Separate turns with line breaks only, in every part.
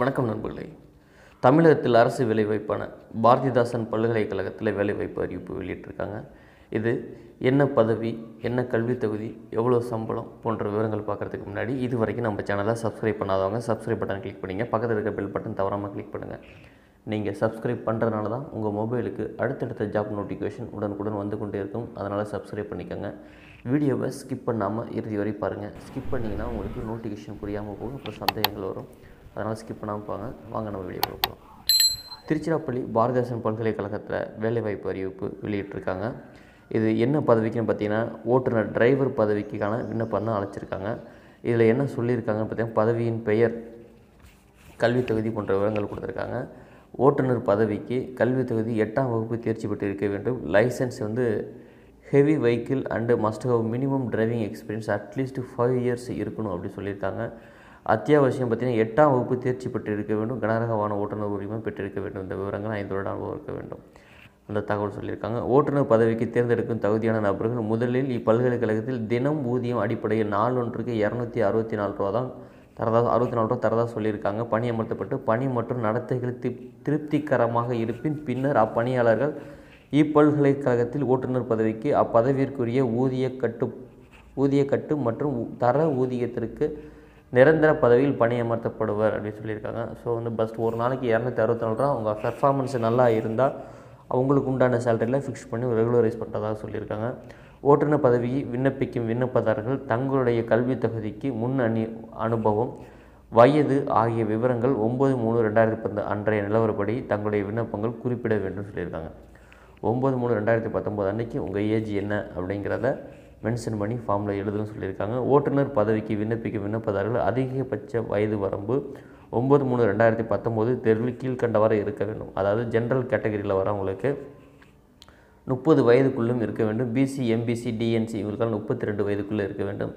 வணக்கம் நண்பர்களே. தமிழகத்தில் அரசு வேலைவாய்ப்பான பாரதிதாசன் பல்கலைக்கழகத்தில் வேலைவாய்ப்பு அறிவிப்பு வெளியிட்டிருக்காங்க. இது என்ன பதவி என்ன கல்வித் தகுதி எவ்வளோ சம்பளம் போன்ற விவரங்கள் பார்க்குறதுக்கு முன்னாடி இது வரைக்கும் நம்ம சேனலை சப்ஸ்கிரைப் பண்ணாதவங்க சப்ஸ்கிரைப் பட்டன் கிளிக் பண்ணிங்க. பக்கத்தில் இருக்க பெல் பட்டன் தவறாமல் கிளிக் பண்ணுங்கள் நீங்கள் சப்ஸ்கிரைப் பண்ணுறதுனால தான் உங்கள் மொபைலுக்கு அடுத்தடுத்த ஜாப் நோட்டிஃபிகேஷன் உடனுக்குடன் வந்து கொண்டே இருக்கும். அதனால் சப்ஸ்கிரைப் பண்ணிக்கோங்க. வீடியோவை ஸ்கிப் பண்ணாமல் இறுதி வரை பாருங்கள் ஸ்கிப் பண்ணிங்கன்னா உங்களுக்கு நோட்டிஃபிகேஷன் புரியாமல் போகும். அப்புறம் சந்தேகங்கள் வரும். அதனால் ஸ்கிப் பண்ணாமல் போங்க. வாங்க நம்ம வீடியோ போகலாம். திருச்சிராப்பள்ளி பாரதிதாசன் பல்கலைக்கழகத்தில் வேலைவாய்ப்பு அறிவிப்பு வெளியிட்டிருக்காங்க. இது என்ன பதவிக்குன்னு பார்த்தீங்கன்னா ஓட்டுநர் டிரைவர் பதவிக்கான விண்ணப்பம்னு அழைச்சிருக்காங்க. இதில் என்ன சொல்லியிருக்காங்கன்னு பார்த்தீங்கன்னா பதவியின் பெயர் கல்வி தகுதி போன்ற விவரங்கள் கொடுத்துருக்காங்க. ஓட்டுநர் பதவிக்கு கல்வி தகுதி எட்டாம் வகுப்பு தேர்ச்சி பெற்று இருக்க வேண்டும். லைசன்ஸ் வந்து heavy vehicle and must have minimum driving experience at least five years இருக்கணும் அப்படின்னு சொல்லியிருக்காங்க. அத்தியாவசியம் பார்த்தீங்கன்னா எட்டாம் வகுப்பு தேர்ச்சி பெற்றிருக்க வேண்டும். கனரக வாகன ஓட்டுநர் உரிமை பெற்றிருக்க வேண்டும். இந்த விவரங்கள் ஐந்து வருட அனுபவம் இருக்க வேண்டும். அந்த தகவல் சொல்லியிருக்காங்க. ஓட்டுநர் பதவிக்கு தேர்ந்தெடுக்கும் தகுதியான நபர்கள் முதலில் இப்பல்கலைக்கழகத்தில் தினம் ஊதியம் அடிப்படையில் நாளொன்றுக்கு இரநூத்தி அறுபத்தி நாலு ரூபா தான் தரதா அறுபத்தி நாலு ரூபா தரதா சொல்லியிருக்காங்க. பணி அமர்த்தப்பட்டு பணி மற்றும் நடத்தைகள் தி திருப்திகரமாக இருப்பின் பின்னர் அப்பணியாளர்கள் இப்பல்கலைக்கழகத்தில் ஓட்டுநர் பதவிக்கு அப்பதவிற்குரிய ஊதிய கட்டு ஊதிய கட்டு மற்றும் தர ஊதியத்திற்கு நிரந்தர பதவியில் பணியமர்த்தப்படுவர் அப்படின்னு சொல்லியிருக்காங்க. ஸோ வந்து பஸ்ட் ஒரு நாளைக்கு இரநூத்தி அறுபத்தி நாலு ரூபா அவங்க பெர்ஃபார்மன்ஸ் நல்லா இருந்தால் அவங்களுக்கு உண்டான சேலரியில் ஃபிக்ஸ் பண்ணி ரெகுலரைஸ் பண்ணுறதாக சொல்லியிருக்காங்க. ஓட்டுநர் பதவியை விண்ணப்பிக்கும் விண்ணப்பதாரர்கள் தங்களுடைய கல்வி தகுதிக்கு முன் அணி அனுபவம் வயது ஆகிய விவரங்கள் ஒம்பது மூணு ரெண்டாயிரத்தி பத்து அன்றைய நிலவரப்படி தங்களுடைய விண்ணப்பங்கள் குறிப்பிட வேண்டும் சொல்லியிருக்காங்க. ஒம்பது மூணு ரெண்டாயிரத்தி பத்தொம்போது அன்னைக்கு உங்கள் ஏஜ் என்ன அப்படிங்கிறத மென்ஷன் பண்ணி ஃபார்மில் எழுதணும்னு சொல்லியிருக்காங்க. ஓட்டுநர் பதவிக்கு விண்ணப்பிக்கும் விண்ணப்பதாரர்கள் அதிகபட்ச வயது வரம்பு ஒம்பது மூணு ரெண்டாயிரத்தி பத்தொம்போது தேர்வில் கீழ்கண்டவாறு இருக்க வேண்டும். அதாவது ஜென்ரல் கேட்டகரியில் வரவங்களுக்கு முப்பது வயதுக்குள்ளும் இருக்க வேண்டும். பிசி எம்பிசி டிஎன்சி இவங்களுக்கெல்லாம் முப்பத்தி ரெண்டு வயதுக்குள்ளே இருக்க வேண்டும்.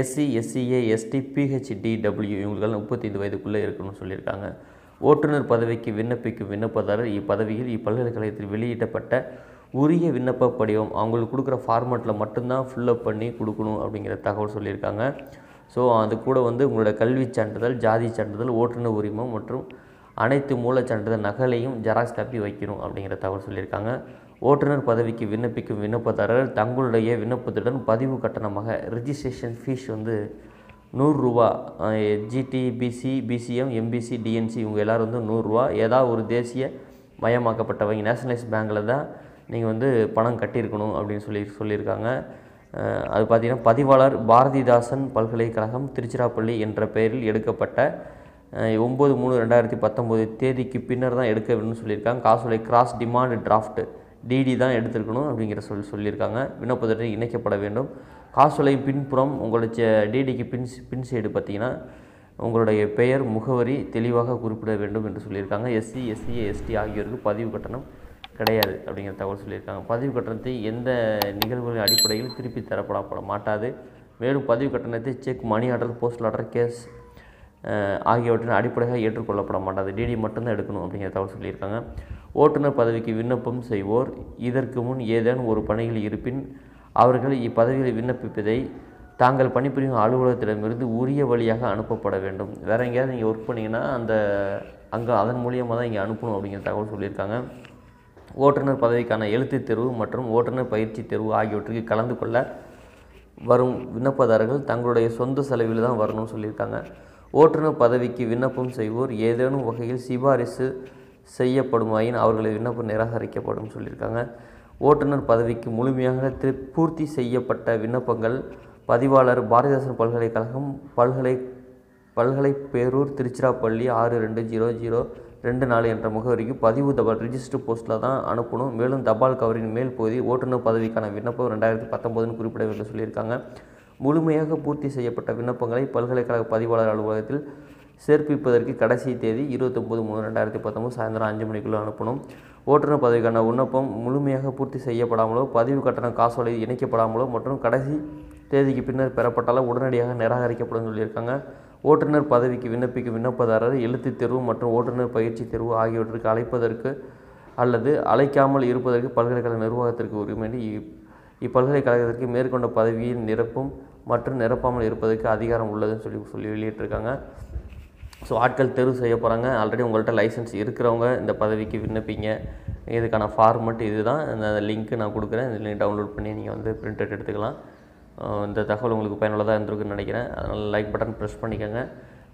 எஸ்சி எஸ்சிஏ எஸ்டி பிஹெச்டிடபிள்யூ இவங்களுக்கெல்லாம் முப்பத்தைந்து வயதுக்குள்ளே இருக்கணும்னு சொல்லியிருக்காங்க. ஓட்டுநர் பதவிக்கு விண்ணப்பிக்கும் விண்ணப்பதாரர் இப்பதவியில் இப்பல்கலைக்கழகத்தில் வெளியிடப்பட்ட உரிய விண்ணப்ப படிவம் அவங்களுக்கு கொடுக்குற ஃபார்மேட்டில் மட்டும்தான் ஃபில்லப் பண்ணி கொடுக்கணும் அப்படிங்கிற தகவல் சொல்லியிருக்காங்க. ஸோ அது கூட வந்து உங்களோட கல்விச் சான்றிதழ் ஜாதி சான்றிதழ் ஓட்டுநர் உரிமம் மற்றும் அனைத்து மூல சான்றிதழ் நகலையும் ஜெராக்ஸ் காப்பி வைக்கணும் அப்படிங்கிற தகவல் சொல்லியிருக்காங்க. ஓட்டுநர் பதவிக்கு விண்ணப்பிக்கும் விண்ணப்பதாரர் தங்களுடைய விண்ணப்பத்துடன் பதிவு கட்டணமாக ரிஜிஸ்ட்ரேஷன் ஃபீஸ் வந்து நூறுரூவா GT BC BCM MBC DNC இவங்க எல்லோரும் வந்து நூறுரூவா ஏதாவது ஒரு தேசிய மயமாக்கப்பட்டவங்க நேஷனலைஸ் பேங்கில் தான் நீங்கள் வந்து பணம் கட்டியிருக்கணும் அப்படின்னு சொல்லி சொல்லியிருக்காங்க. அது பார்த்தீங்கன்னா பதிவாளர் பாரதிதாசன் பல்கலைக்கழகம் திருச்சிராப்பள்ளி என்ற பெயரில் எடுக்கப்பட்ட ஒம்பது மூணு ரெண்டாயிரத்தி பத்தொம்போது தேதிக்கு பின்னர் தான் எடுக்க வேணும்னு சொல்லியிருக்காங்க காசோலை கிராஸ் டிமாண்ட் டிராஃப்ட் டிடி தான் எடுத்திருக்கணும் அப்படிங்கிற சொல்லி சொல்லியிருக்காங்க. விண்ணப்பத்துடன் இணைக்கப்பட வேண்டும். காசோலை பின்புறம் உங்களுடைய டிடிக்கு பின் பின் சைடு பார்த்தீங்கன்னா உங்களுடைய பெயர் முகவரி தெளிவாக குறிப்பிட வேண்டும் என்று சொல்லியிருக்காங்க. எஸ்சி எஸ்சி எஸ்டி ஆகியோருக்கு பதிவு கட்டணம் கிடையாது அப்படிங்கிற தகவல் சொல்லியிருக்காங்க. பதிவு கட்டணத்தை எந்த நிகழ்வுகளின் அடிப்படையில் திருப்பி தரப்படப்பட மாட்டாது. மேலும் பதிவு கட்டணத்தை cheque money order postal order cash ஆகியவற்றின் அடிப்படையாக ஏற்றுக்கொள்ளப்பட மாட்டாது. டிடி மட்டும்தான் எடுக்கணும் அப்படிங்கிற தகவல் சொல்லியிருக்காங்க. ஓட்டுநர் பதவிக்கு விண்ணப்பம் செய்வோர் இதற்கு முன் ஏதேனும் ஒரு பணியில் இருப்பின் அவர்கள் இப்பதவியில் விண்ணப்பிப்பதை தாங்கள் பணிபுரியும் அலுவலகத்திடமிருந்து உரிய வழியாக அனுப்பப்பட வேண்டும். வேறு எங்கேயாவது நீங்கள் ஒர்க் பண்ணிங்கன்னா அந்த அங்கே அதன் மூலியமாக தான் இங்கே அனுப்பணும் அப்படிங்கிற தகவல் சொல்லியிருக்காங்க. ஓட்டுநர் பதவிக்கான எழுத்துத் தேர்வு மற்றும் ஓட்டுநர் பயிற்சி தேர்வு ஆகியவற்றுக்கு கலந்து கொள்ள வரும் விண்ணப்பதாரர்கள் தங்களுடைய சொந்த செலவில் தான் வரணும்னு சொல்லியிருக்காங்க. ஓட்டுநர் பதவிக்கு விண்ணப்பம் செய்வோர் ஏதேனும் வகையில் சிபாரிசு செய்யப்படுமாயின் அவர்களது விண்ணப்பம் நிராகரிக்கப்படும் சொல்லியிருக்காங்க. ஓட்டுநர் பதவிக்கு முழுமையாக திரு பூர்த்தி செய்யப்பட்ட விண்ணப்பங்கள் பதிவாளர் பாரதிதாசன் பல்கலைக்கழகம் பல்கலை பல்கலை பேரூர் திருச்சிராப்பள்ளி ஆறு ரெண்டு ஜீரோ ஜீரோ ரெண்டு நாலு என்ற முகவரிக்கு பதிவு தபால் ரிஜிஸ்டர் போஸ்ட்டில் தான் அனுப்பணும். மேலும் தபால் கவரின் மேல் பகுதி ஓட்டுநர் பதவிக்கான விண்ணப்பம் ரெண்டாயிரத்தி பத்தொம்போதுன்னு குறிப்பிட வேண்டும் சொல்லியிருக்காங்க. முழுமையாக பூர்த்தி செய்யப்பட்ட விண்ணப்பங்களை பல்கலைக்கழக பதிவாளர் அலுவலகத்தில் சேர்ப்பிப்பதற்கு கடைசி தேதி இருபத்தொம்போது மூணு ரெண்டாயிரத்தி பத்தொம்போது சாயந்தரம் அஞ்சு மணிக்குள்ளே அனுப்பணும். ஓட்டுநர் பதவிக்கான விண்ணப்பம் முழுமையாக பூர்த்தி செய்யப்படாமலோ பதிவு கட்டண காசோலை இணைக்கப்படாமலோ மற்றும் கடைசி தேதிக்கு பின்னர் பெறப்பட்டாலோ உடனடியாக நிராகரிக்கப்படும் சொல்லியிருக்காங்க. ஓட்டுநர் பதவிக்கு விண்ணப்பிக்கும் விண்ணப்பதாரர் எழுத்துத் தேர்வு மற்றும் ஓட்டுநர் பயிற்சி தேர்வு ஆகியவற்றுக்கு அழைப்பதற்கு அல்லது அழைக்காமல் இருப்பதற்கு பல்கலைக்கழக நிர்வாகத்திற்கு உரிமை இப்பல்கலைக்கழகத்திற்கு மேற்கொண்ட பதவியின் நிரப்பும் மற்றும் நிரப்பாமல் இருப்பதற்கு அதிகாரம் உள்ளதுன்னு சொல்லி சொல்லி வெளியிட்டிருக்காங்க. ஸோ ஆட்கள் தேர்வு செய்ய போகிறாங்க ஆல்ரெடி உங்கள்கிட்ட லைசன்ஸ் இருக்கிறவங்க இந்த பதவிக்கு விண்ணப்பிங்க. இதுக்கான ஃபார்மெட் இது தான் இந்த லிங்க்கு நான் கொடுக்குறேன். இந்த லிங்க் டவுன்லோட் பண்ணி நீங்கள் வந்து பிரிண்ட் எடுத்துக்கலாம். இந்த தகவல் உங்களுக்கு பயனுள்ளதாக இருந்திருக்குன்னு நினைக்கிறேன். அதனால் லைக் பட்டன் ப்ரெஸ் பண்ணிக்கோங்க.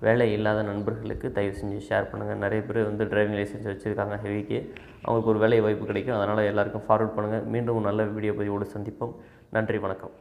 வேலை இல்லாத நண்பர்களுக்கு தயவு செஞ்சு ஷேர் பண்ணுங்கள் நிறைய பேர் வந்து டிரைவிங் லைசன்ஸ் வச்சுருக்காங்க ஹெவிக்கு அவங்களுக்கு ஒரு வேலை வாய்ப்பு கிடைக்கும். அதனால் எல்லாருக்கும் ஃபார்வர்ட் பண்ணுங்கள் மீண்டும் நல்ல வீடியோ பதிவோடு சந்திப்போம். நன்றி வணக்கம்.